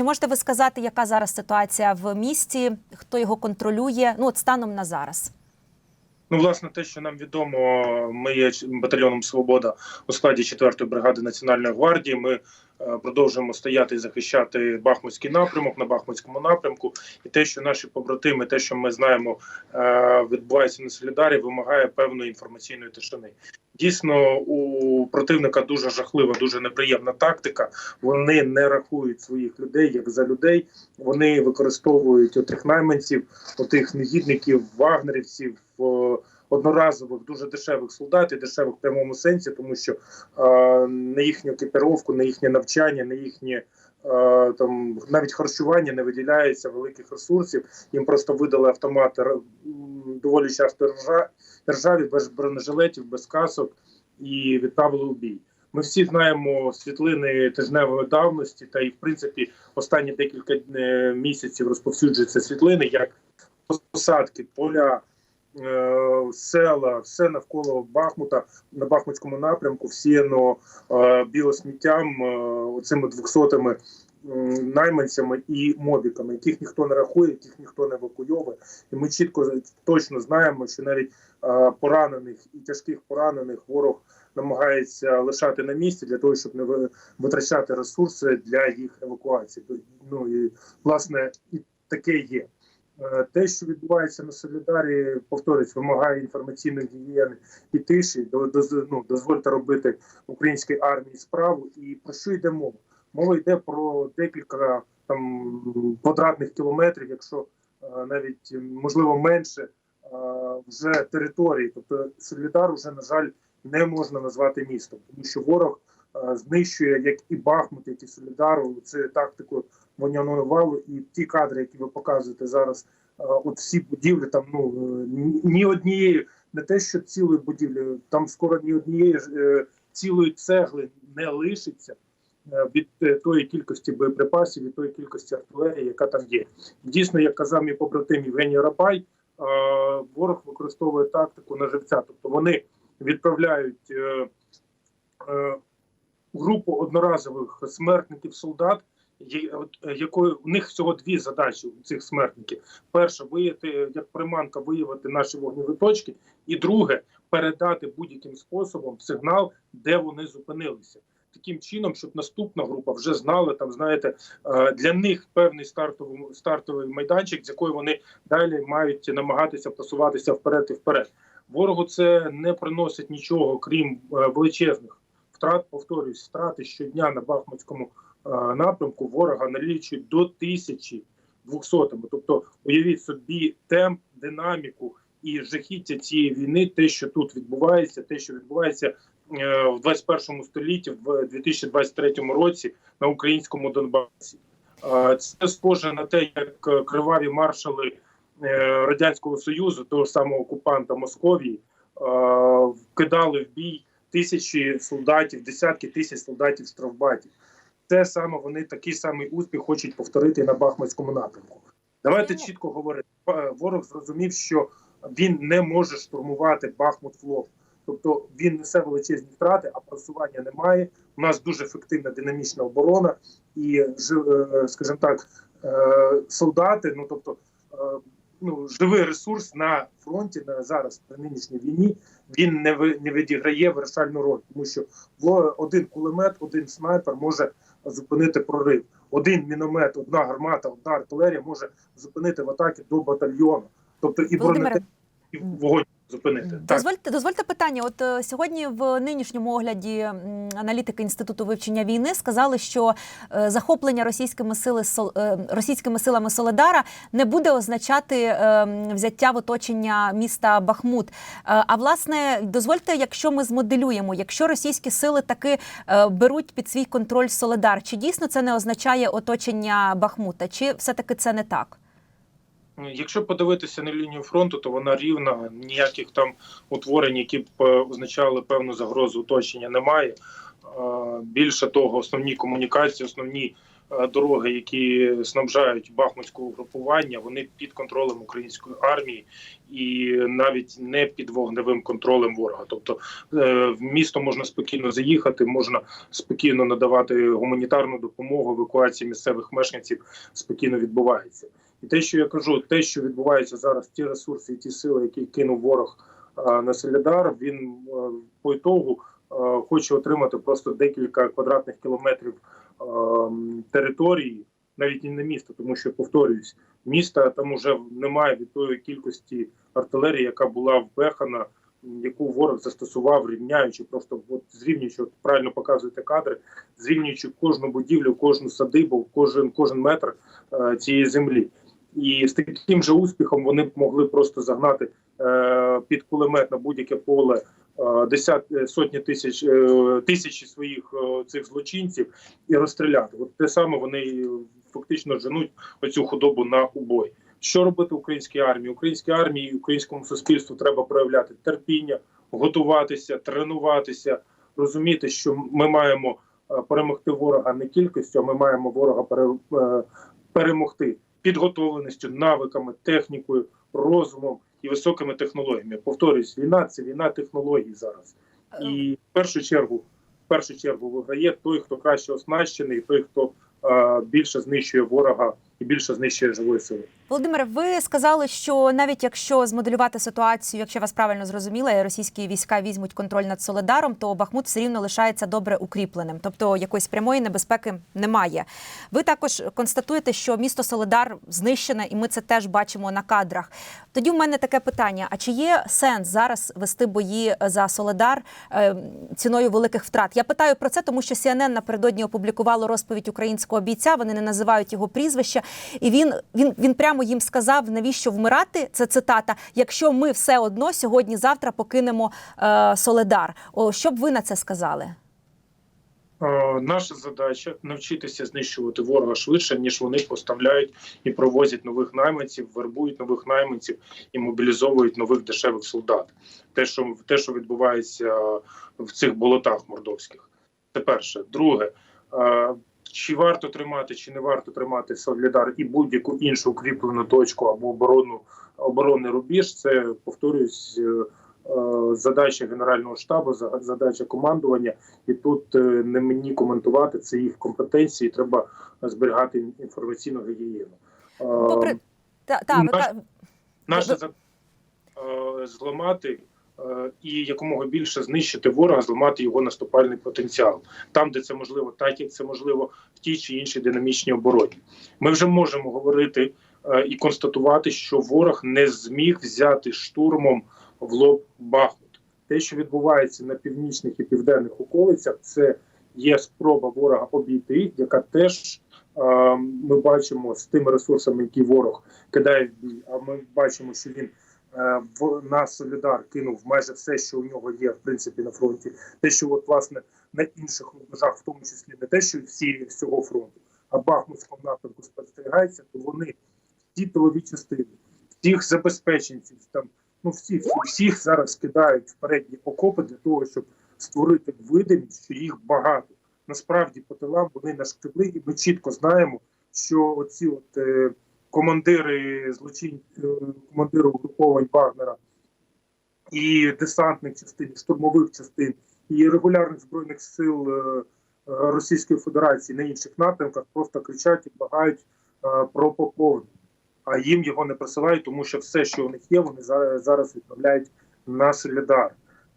Чи можете ви сказати, яка зараз ситуація в місті? Хто його контролює? Ну от станом на зараз. Ну, власне, те, що нам відомо, ми є батальйоном Свобода у складі 4-ї бригади Національної гвардії. Ми е, продовжуємо стояти і захищати Бахмутський напрямок на Бахмутському напрямку. І те, що наші побратими, те, що ми знаємо, е, відбувається на Солідарі, вимагає певної інформаційної тишини. Дійсно, у противника дуже жахлива, дуже неприємна тактика. Вони не рахують своїх людей як за людей. Вони використовують отих найманців, отих негідників, вагнерівців. Одноразових дуже дешевих солдат і дешевих в прямому сенсі, тому що на їхню екіпіровку, на їхнє навчання, на їхнє там навіть харчування не виділяється великих ресурсів. Їм просто видали автомати доволі часто ржа, ржаві, без бронежилетів, без касок і відправили у бій. Ми всі знаємо світлини тижневої давності, та і в принципі останні декілька е, місяців розповсюджуються світлини, як посадки, поля, села, все навколо Бахмута на Бахмутському напрямку, всіяно е, білосміттям, е, оцими двохсотими найманцями і мобіками, яких ніхто не рахує, яких ніхто не евакуйовує. І ми чітко точно знаємо, що навіть е, поранених і тяжких поранених ворог намагається лишати на місці для того, щоб не витрачати ресурси для їх евакуації. Ну і власне і таке є. Е, Те, що відбувається на Солідарі, повторюсь, вимагає інформаційної гігієни і тиші. Ну, дозвольте робити українській армії справу. І про що йде мова? Мова йде про декілька там квадратних кілометрів, якщо е, навіть можливо менше е, вже території. Тобто Солідар вже на жаль не можна назвати містом, тому що ворог знищує як і Бахмут, як і Солідару. Це тактику вогняного валу. І ті кадри, які ви показуєте зараз, е, от всі будівлі там ну е, ні- ні однієї, не те, що цілої будівлі, там скоро ні однієї е, цілої цегли не лишиться. Від тої кількості боєприпасів, від тої кількості артилерії, яка там є, дійсно, як казав мій побратим Євгеній Рабай, ворог використовує тактику на живця. Тобто вони відправляють групу одноразових смертників солдат, якої у них всього дві задачі у цих смертників: перша виявити як приманка, виявити наші вогневі точки, і друге передати будь-яким способом сигнал, де вони зупинилися. Таким чином, щоб наступна група вже знала там, знаєте, е, для них певний стартовий стартовий майданчик, з якої вони далі мають намагатися просуватися вперед і вперед. Ворогу це не приносить нічого, крім е, величезних втрат. Повторюсь, втрати щодня на Бахмутському е, напрямку ворога налічують до тисячі двохсотими. Тобто, уявіть собі темп, динаміку і жахіття цієї війни, те, що тут відбувається, те, що відбувається е, в 21 столітті, в 2023 році на українському Донбасі. Е, Це схоже на те, як е, криваві маршали е, радянського союзу, того самого окупанта Московії, е, вкидали в бій тисячі солдатів, десятки тисяч солдатів штрафбатів. Те саме вони такий самий успіх хочуть повторити на Бахмутському напрямку. Давайте чітко говорити. Е, Ворог зрозумів, що він не може штурмувати Бахмут флот. Тобто він несе величезні втрати, а просування немає. У нас дуже ефективна динамічна оборона, і жи- е, скажімо так, е, солдати, ну тобто е, ну, живий ресурс на фронті на зараз при нинішній війні він не не відіграє вирішальну роль, тому що один кулемет, один снайпер може зупинити прорив. Один міномет, одна гармата, одна артилерія може зупинити в атаки до батальйону. Тобто і бронетехніки, і вогонь зупинити. Так. Дозвольте, дозвольте питання. От е, сьогодні в нинішньому огляді аналітики інституту вивчення війни сказали, що е, захоплення російськими сили Сол- е, російськими силами Соледара не буде означати взяття в оточення міста Бахмут. А власне, дозвольте, якщо ми змоделюємо, якщо російські сили таки беруть під свій контроль Соледар, чи дійсно це не означає оточення Бахмута, чи все таки це не так? Якщо подивитися на лінію фронту, то вона рівна. Ніяких там утворень, які б е, означали певну загрозу оточення, немає. Більше того, основні комунікації, основні е, дороги, які снабжають бахмутське угрупування, вони під контролем української армії і навіть не під вогневим контролем ворога. Тобто е, в місто можна спокійно заїхати, можна спокійно надавати гуманітарну допомогу, евакуація місцевих мешканців спокійно відбувається. І те, що я кажу, те, що відбувається зараз, ті ресурси і ті сили, які кинув ворог е, на Солідар, він е, по ітогу е, хоче отримати просто декілька квадратних кілометрів території, навіть і не міста, тому що повторююсь, міста там уже немає від тої кількості артилерії, яка була вбехана, яку ворог застосував, рівняючи, просто от зрівнюючи, от правильно показуєте кадри, зрівнюючи кожну будівлю, кожну садибу, кожен кожен метр е, цієї землі. І з таким же успіхом вони б могли просто загнати е, під кулемет на будь-яке поле е, десят е, сотні тисяч е, тисячі своїх е, цих злочинців і розстріляти. От те саме вони фактично женуть оцю худобу на убой. Що робити українській армії? Українській армії українському суспільству треба проявляти терпіння, готуватися, тренуватися, розуміти, що ми маємо е, перемогти ворога не кількістю, а ми маємо ворога е, перемогти підготовленістю, навиками, технікою, розумом і високими технологіями. Повторюсь, війна це війна технологій зараз. І в першу чергу, в першу чергу виграє той, хто краще оснащений, той, хто е, більше знищує ворога і більше знищує живої сили. Володимире, ви сказали, що навіть якщо змоделювати ситуацію, якщо я вас правильно зрозуміла, російські війська візьмуть контроль над Соледаром, то Бахмут все рівно лишається добре укріпленим, тобто якоїсь прямої небезпеки немає. Ви також констатуєте, що місто Соледар знищене, і ми це теж бачимо на кадрах. Тоді в мене таке питання: а чи є сенс зараз вести бої за Соледар е, ціною великих втрат? Я питаю про це, тому що CNN напередодні опублікувало розповідь українського бійця. Вони не називають його прізвища, і він, він, він прямо їм сказав, навіщо вмирати. Це цитата. Якщо ми все одно сьогодні-завтра покинемо е, Соледар. О, що б ви на це сказали? Е, Наша задача навчитися знищувати ворога швидше, ніж вони поставляють і провозять нових найманців, вербують нових найманців і мобілізовують нових дешевих солдат. Те, що те, що відбувається в цих болотах мордовських, це перше. Друге, е, чи варто тримати, чи не варто тримати Солідар і будь-яку іншу укріплену точку або оборону оборонний рубіж, це повторюсь. е, е, Задача Генерального штабу, задача командування, і тут е, не мені коментувати це їх компетенції. Треба зберігати інформаційну гігієну. Попри та, та наш- ка- Наша зламати і якомога більше знищити ворога, зламати його наступальний потенціал там, де це можливо, так як це можливо в тій чи іншій динамічній обороні. Ми вже можемо говорити е, і констатувати, що ворог не зміг взяти штурмом в лоб Бахмут. Те, що відбувається на північних і південних околицях, це є спроба ворога обійти, яка теж е, ми бачимо з тими ресурсами, які ворог кидає в бій. А ми бачимо, що він е, на Солідар кинув майже все, що у нього є в принципі на фронті. Те, що от власне на інших рубежах, в тому числі не те, що всі всього фронту, а Бахмутському напрямку спостерігається, то вони всі тилові частини, всіх забезпеченців, там ну всі, всі всіх зараз кидають в передні окопи для того, щоб створити видимість, що їх багато. Насправді по тилам вони нашкребли, і ми чітко знаємо, що оці от е, командири злочин, е, командири угруповань Вагнера і десантних частин, штурмових частин, і регулярних збройних сил е, Російської Федерації на інших напрямках просто кричать і благають е, про поповнення. А їм його не присилають, тому що все, що у них є, вони за- зараз відправляють на Солідар.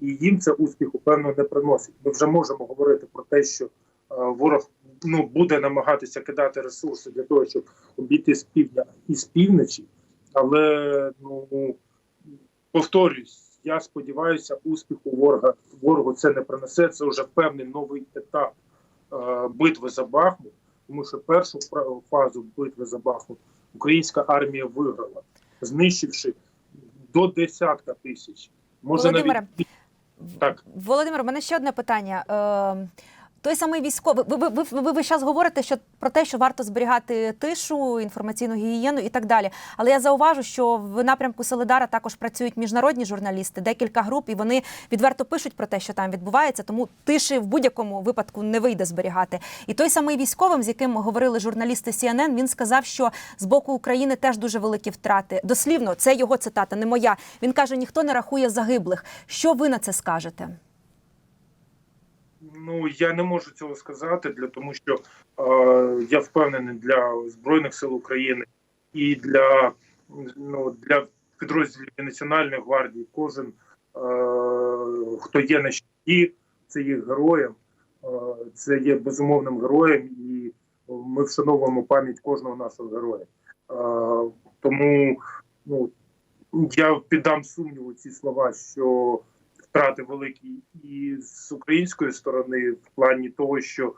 І їм це успіху певно не приносить. Ми вже можемо говорити про те, що ворог ну буде намагатися кидати ресурси для того, щоб обійти з півдня і з півночі. Але ну повторюсь, я сподіваюся, успіху ворога ворогу це не принесе. Це вже певний новий етап е, битви за Бахмут, тому що першу фазу битви за Бахмут українська армія виграла, знищивши до десятка тисяч. Може Володимире, навіть так. Володимир, у мене ще одне питання. Е, той самий військовий. Ви, ви, ви, ви, ви зараз говорите що про те, що варто зберігати тишу, інформаційну гігієну і так далі. Але я зауважу, що в напрямку Солидара також працюють міжнародні журналісти, декілька груп, і вони відверто пишуть про те, що там відбувається. Тому тиші в будь-якому випадку не вийде зберігати. І той самий військовим, з яким говорили журналісти CNN, він сказав, що з боку України теж дуже великі втрати. Дослівно, це його цитата, не моя. Він каже: ніхто не рахує загиблих. Що ви на це скажете? Ну я не можу цього сказати для тому, що е, я впевнений для збройних сил України і для ну для підрозділів Національної гвардії. Кожен е, хто є на щиті, це є героєм, е, це є безумовним героєм, і ми вшановуємо пам'ять кожного нашого героя. Е, тому ну я піддам сумніву ці слова, що втрати великі і з української сторони в плані того, що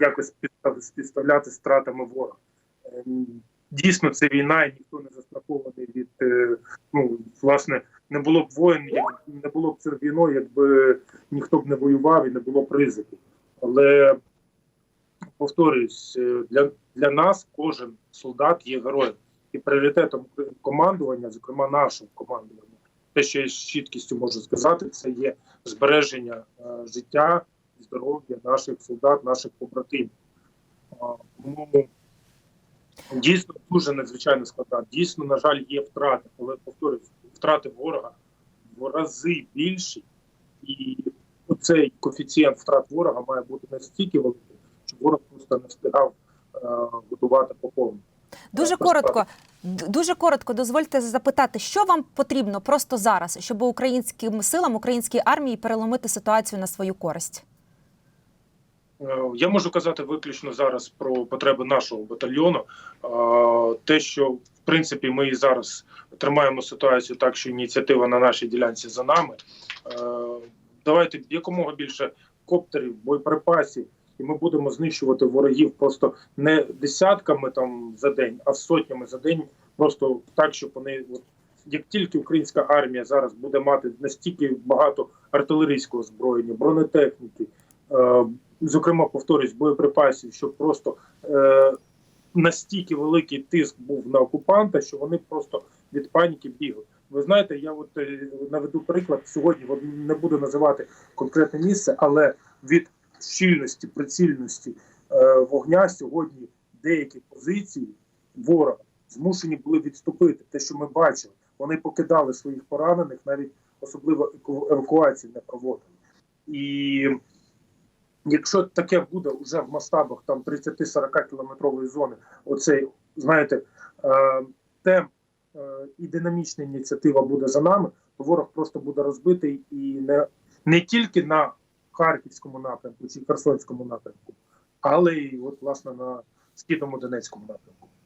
якось підстав- співставляти з втратами ворога. Ем, Дійсно, це війна, і ніхто не застрахований від е, ну власне не було б воїн, не було б це війною, якби ніхто б не воював і не було б ризику. Але повторюсь, е, для, для нас кожен солдат є героєм і пріоритетом командування, зокрема нашого командування, те, що я з чіткістю можу сказати, це є збереження е, життя і здоров'я наших солдат, наших побратимів. Тому дійсно дуже надзвичайно складна. Дійсно, на жаль, є втрати, але повторюсь, втрати ворога в рази більші, і цей коефіцієнт втрат ворога має бути настільки великий, щоб ворог просто не встигав е, готувати поповнення. Дуже коротко, дуже коротко, дозвольте запитати, що вам потрібно просто зараз, щоб українським силам, українській армії переломити ситуацію на свою користь? Е, Я можу казати виключно зараз про потреби нашого батальйону. Е, Те, що в принципі ми і зараз тримаємо ситуацію так, що ініціатива на нашій ділянці за нами. Е, Давайте якомога більше коптерів, боєприпасів, і ми будемо знищувати ворогів просто не десятками там за день, а сотнями за день. Просто так, щоб вони от як тільки українська армія зараз буде мати настільки багато артилерійського озброєння, бронетехніки, е, зокрема, повторюсь, боєприпасів, щоб просто е, настільки великий тиск був на окупанта, що вони просто від паніки бігли. Ви знаєте, я от е, наведу приклад сьогодні. Не буду називати конкретне місце, але від щільності, прицільності е, вогня сьогодні деякі позиції ворога змушені були відступити. Те, що ми бачили, вони покидали своїх поранених, навіть особливо евакуації не проводили. І якщо таке буде вже в масштабах там 30-40 кілометрової зони, оцей, знаєте, е, темп е, і динамічна ініціатива буде за нами, то ворог просто буде розбитий і не, не тільки на Харківському напрямку чи Херсонському напрямку, але й от власне на східному Донецькому напрямку.